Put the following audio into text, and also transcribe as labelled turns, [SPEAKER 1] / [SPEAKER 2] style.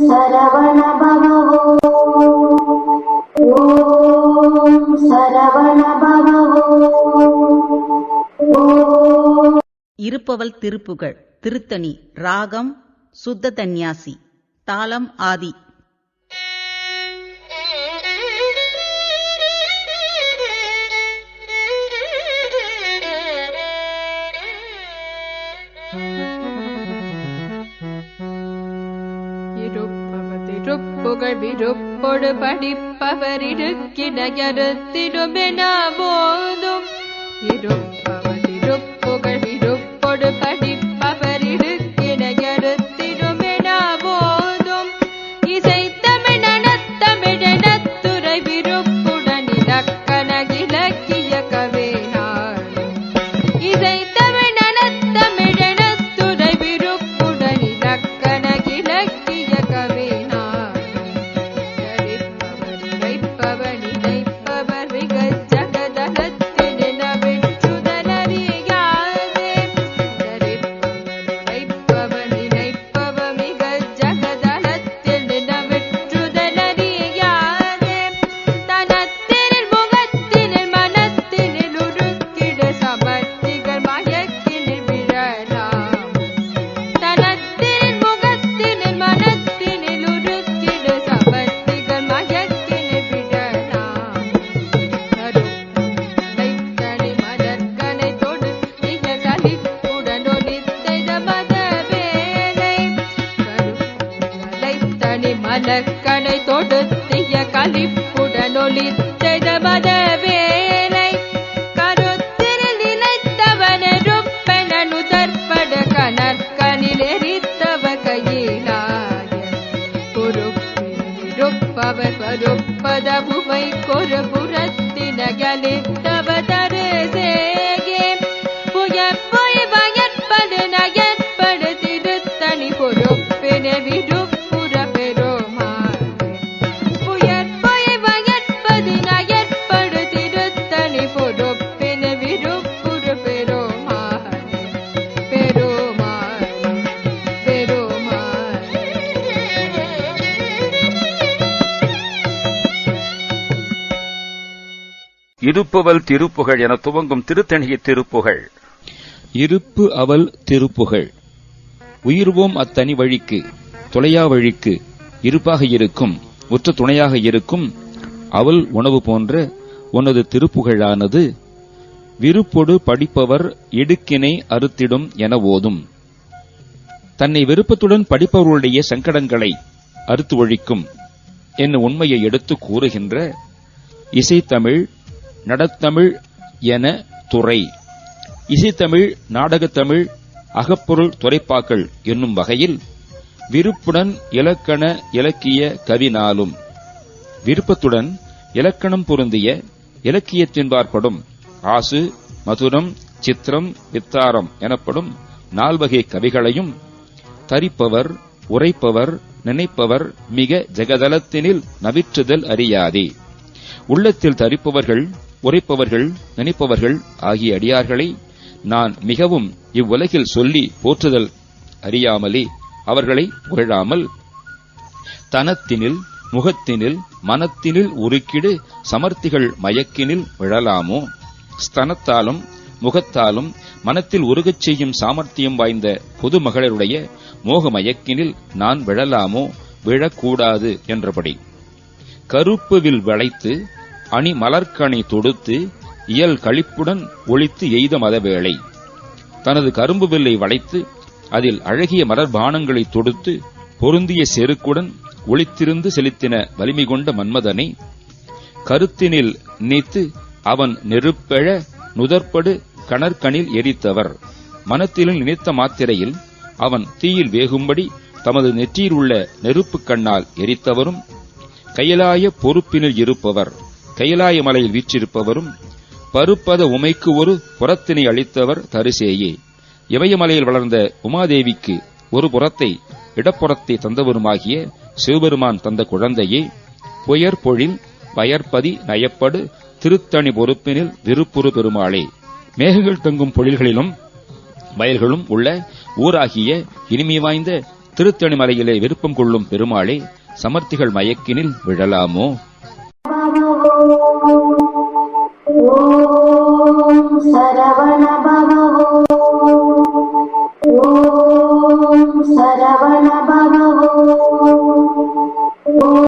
[SPEAKER 1] சரவண பவோ ஓம் சரவண பவோ
[SPEAKER 2] இருப்பவள் திருப்புகழ் திருத்தணி ராகம் சுத்த தன்யாசி தாளம் ஆதி.
[SPEAKER 3] இருப்பவதிருப்புகழ் விருப்பொடு படிப்பவரிருக்கிடையறுத்திடுமென போதும் இருப்பவதிருப்புகழ் கருத்தனை மலர்கனை தொடுத்திய கலிப்புடன் ஒலித்தெய்த மதவேலை கருத்தினில் நிலைத்தவனருப்பென நுதற்பட கணக்கனில் எரித்தவ கையிலாய. பொறுப்பிருப்பவர் பொறுப்பத புவை கொரு புறத்தினகலித்தவ
[SPEAKER 4] இருப்புவல் திருப்புகழ் என துவங்கும் திருத்தணிகை திருப்புகழ்
[SPEAKER 5] இருப்பு அவள் திருப்புகழ் உயிர்வோம் அத்தனி வழிக்கு தொலையா வழிக்கு இருப்பாக இருக்கும் உற்ற துணையாக இருக்கும் அவள் உணவு போன்ற உனது திருப்புகழானது விருப்பொடு படிப்பவர் இடுக்கினை அறுத்திடும் என ஓதும். தன்னை விருப்பத்துடன் படிப்பவர்களுடைய சங்கடங்களை அறுத்து ஒழிக்கும் என் உண்மையை எடுத்து கூறுகின்ற இசைத்தமிழ் நடத்தமிழ் என துறை. இசைத்தமிழ் நாடகத்தமிழ் அகப்பொருள் துறைப்பாக்கள் என்னும் வகையில் விருப்புடன் இலக்கண இலக்கிய கவினாலும். விருப்பத்துடன் இலக்கணம் பொருந்திய இலக்கியத்தின்பாற்படும் ஆசு மதுரம் சித்திரம் வித்தாரம் எனப்படும் நால்வகை கவிகளையும் தரிப்பவர் உரைப்பவர் நினைப்பவர் மிக ஜெகதலத்தினில் நவிற்றுதல் அறியாதே. உள்ளத்தில் தரிப்பவர்கள் உரைப்பவர்கள் நினைப்பவர்கள் ஆகிய அடியார்களை நான் மிகவும் இவ்வுலகில் சொல்லி போற்றுதல் அறியாமலே அவர்களை புகழாமல் தனத்தினில் முகத்தினில் மனத்தினில் உருக்கிடு சமர்த்திகள் மயக்கினில் விழலாமோ? ஸ்தனத்தாலும் முகத்தாலும் மனத்தில் உருகச் செய்யும் சாமர்த்தியம் வாய்ந்த பொதுமகளிருடைய மோக மயக்கினில் நான் விழலாமோ? விழக்கூடாது என்றபடி. கருப்புவில் வளைத்து அணி மலர்கணி தொடுத்து இயல் கழிப்புடன் ஒளித்து எய்த மதவேளை. தனது கரும்பு வில்லை வளைத்து அதில் அழகிய மலர்பானங்களை தொடுத்து பொருந்திய செருக்குடன் ஒளித்திருந்து செலுத்தின வலிமை கொண்ட மன்மதனை கருத்தினில் நீத்து அவன் நெருப்பெழ நுதற்படு கணற்கணில் எரித்தவர். மனத்திலும் நினைத்த மாத்திரையில் அவன் தீயில் வேகும்படி தமது நெற்றியில் உள்ள நெருப்புக் கண்ணால் எரித்தவரும் கையலாய பொறுப்பினில் இருப்பவர். கைலாய மலையில் வீற்றிருப்பவரும் பருப்பத உமைக்கு ஒரு புறத்தினை அளித்தவர் தரிசேயே. இமயமலையில் வளர்ந்த உமாதேவிக்கு ஒரு புறத்தை இடப்புறத்தை தந்தவருமாகிய சிவபெருமான் தந்த குழந்தையே புயற் பொழில் வயற்பதி நயப்படு திருத்தணி பொறுப்பினில் விருப்புறு பெருமாளே. மேகங்கள் தங்கும் பொழில்களிலும் வயல்களும் உள்ள ஊராகிய இனிமை வாய்ந்த திருத்தணி மலையிலே விருப்பம் கொள்ளும் பெருமாளே சமர்த்திகள் மயக்கினில் விழலாமோ?
[SPEAKER 1] சரவண